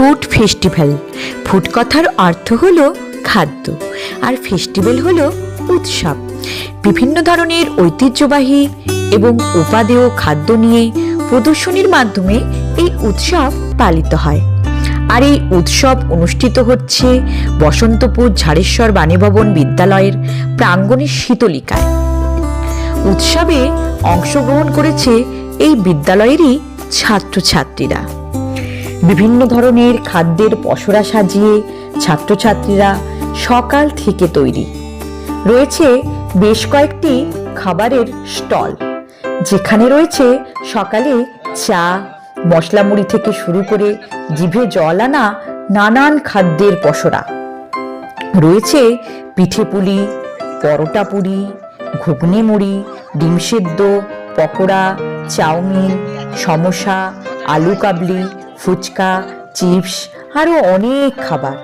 Food festival. Food কথার অর্থ হলো খাদ্য, আর ফেস্টিভ্যাল হলো উৎসব। বিভিন্ন ধরনের ঐতিহ্যবাহী এবং উপাদেয় খাদ্য নিয়ে প্রদর্শনীর মাধ্যমে এই উৎসব পালিত হয়। আর এই উৎসব অনুষ্ঠিত হচ্ছে বসন্তপুর ঝাড়েশ্বর বাণীভবন বিদ্যালয়ের প্রাঙ্গণের শীতলিকায়। উৎসবে অংশগ্রহণ করেছে এই বিদ্যালয়েরই ছাত্রছাত্রীরা। বিভিন্ন ধরনের খাদ্যের পসরা সাজিয়ে ছাত্রছাত্রীরা সকাল থেকে তৈরি। রয়েছে বেশ কয়েকটি খাবারের স্টল, যেখানে রয়েছে সকালে চা মশলা মুড়ি থেকে শুরু করে জিভে জল আনা নানান খাদ্যের পসরা। রয়েছে পিঠে পুলি, পরোটা পুরি ঘুগনি মুড়ি ডিম সেদ্ধ, পকোড়া, চাউমিন, সমোসা, আলু কাবলি ফুচকা, চিপস আরও অনেক খাবার।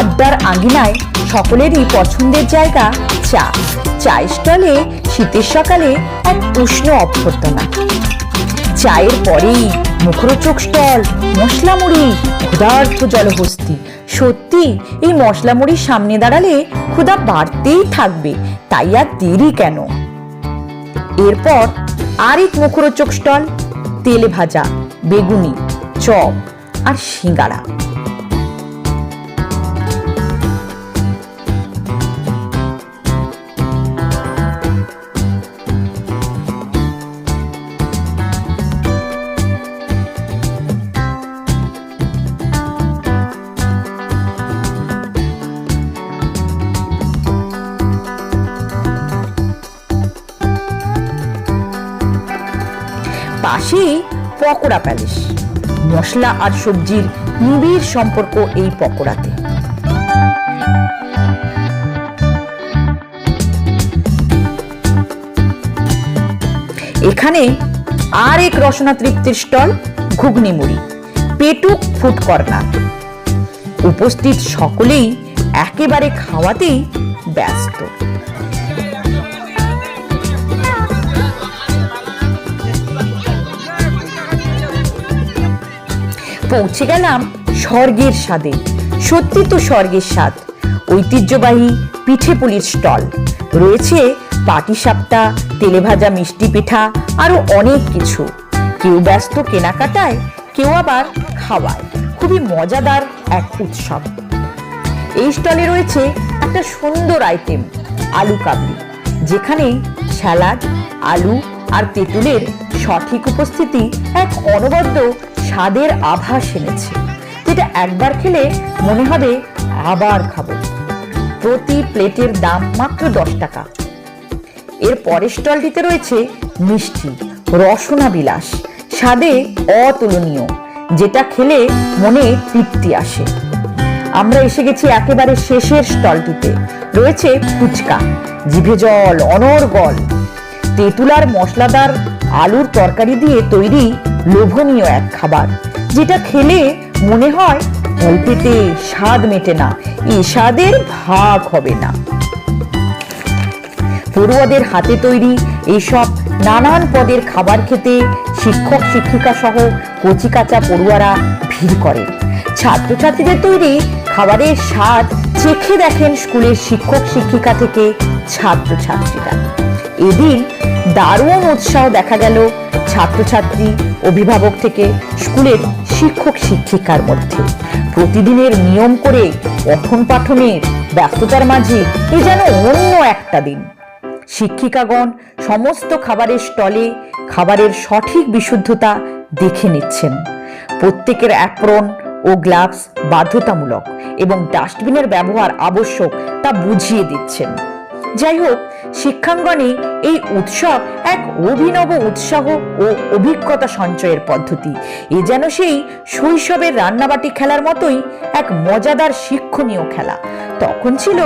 আড্ডার আঙিনায় সকলেরই পছন্দের জায়গা চা। চায়ের স্টলে শীতের সকালে এক উষ্ণ অভ্যর্থনা। চায়ের পরেই মুখরোচক স্টল মশলা মুড়ি ক্ষুধার্থ জলহস্তি। সত্যি, এই মশলা মুড়ির সামনে দাঁড়ালে ক্ষুধা বাড়তেই থাকবে, তাই আর দেরি কেন? এরপর আরেক মুখরোচক স্টল, তেলে ভাজা, বেগুনি, চপ আর সিঙ্গারা। পাশেই পকোড়া প্যালেস। মশলা আর সবজির নিবিড় সম্পর্ক এই পকোড়াতে। এখানে আর এক রসনা তৃপ্তির স্টল ঘুগনি মুড়ি পেটুক ফুড কর্নার। উপস্থিত সকলেই একেবারে খাওয়াতেই ব্যস্ত। পৌঁছে গেলাম স্বর্গের স্বাদে। সত্যি তো স্বর্গের স্বাদ। ঐতিহ্যবাহী পিঠে পুলির স্টল। রয়েছে পাটিসাপটা, তেলেভাজা মিষ্টি পিঠা, আরও অনেক কিছু। কেউ ব্যস্ত কেনাকাটায়, কেউ আবার খাওয়ায়। খুবই মজাদার এক উৎসব। এই স্টলে রয়েছে একটা সুন্দর আইটেম আলু কাবলি। যেখানে স্যালাড, আলু আর তেঁতুলের সঠিক উপস্থিতি এক অনবদ্য স্বাদের আভাস এনেছে, যেটা একবার খেলে মনে হবে আবার খাব। প্রতি প্লেটের দাম মাত্র দশ টাকা। এর পরের স্টলটিতে রয়েছে মিষ্টি রসনা বিলাস স্বাদে অতুলনীয়, যেটা খেলে মনে তৃপ্তি আসে। আমরা এসে গেছি একেবারে শেষের স্টলটিতে। রয়েছে ফুচকা, জিভে জল, অনর্গল তেঁতুলার মশলাদার আলুর তরকারি দিয়ে তৈরি লোভনীয় এক খাবার, যেটা খেলে মনে হয় অল্পেতে স্বাদ মেটে না, এ স্বাদের ভাগ হবে না। পড়ুয়াদের হাতে তৈরি এইসব নানান পদের খাবার খেতে শিক্ষক শিক্ষিকা সহ কচি কাঁচা পড়ুয়ারা ভিড় করে। ছাত্রছাত্রীদের তৈরি খাবারের স্বাদ চেখে দেখেন স্কুলের শিক্ষক, শিক্ষিকা থেকে ছাত্রছাত্রীরা। এদিন দারুণ উৎসাহ দেখা গেল ছাত্রছাত্রী অভিভাবক থেকে স্কুলের শিক্ষক শিক্ষিকার মধ্যে। প্রতিদিনের নিয়ম করে পঠন পাঠনের ব্যস্ততার মাঝে এ যেন অন্য একটা দিন। শিক্ষিকাগণ সমস্ত খাবারের স্টলে খাবারের সঠিক বিশুদ্ধতা দেখে নিচ্ছেন। প্রত্যেকের অ্যাপ্রন ও গ্লাভস বাধ্যতামূলক এবং ডাস্টবিনের ব্যবহার আবশ্যক তা বুঝিয়ে দিচ্ছেন। যাই হোক, শিক্ষাঙ্গনে এই উৎসব এক অভিনব উৎসাহ ও অভিজ্ঞতা সঞ্চয়ের পদ্ধতি। এ যেন সেই শৈশবের রান্নাবাটি খেলার মতোই এক মজাদার শিক্ষণীয় খেলা। তখন ছিল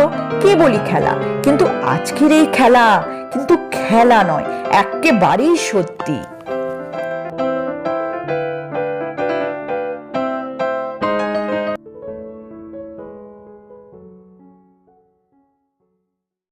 কেবলই খেলা, কিন্তু আজকের এই খেলা কিন্তু খেলা নয় একেবারেই সত্যি।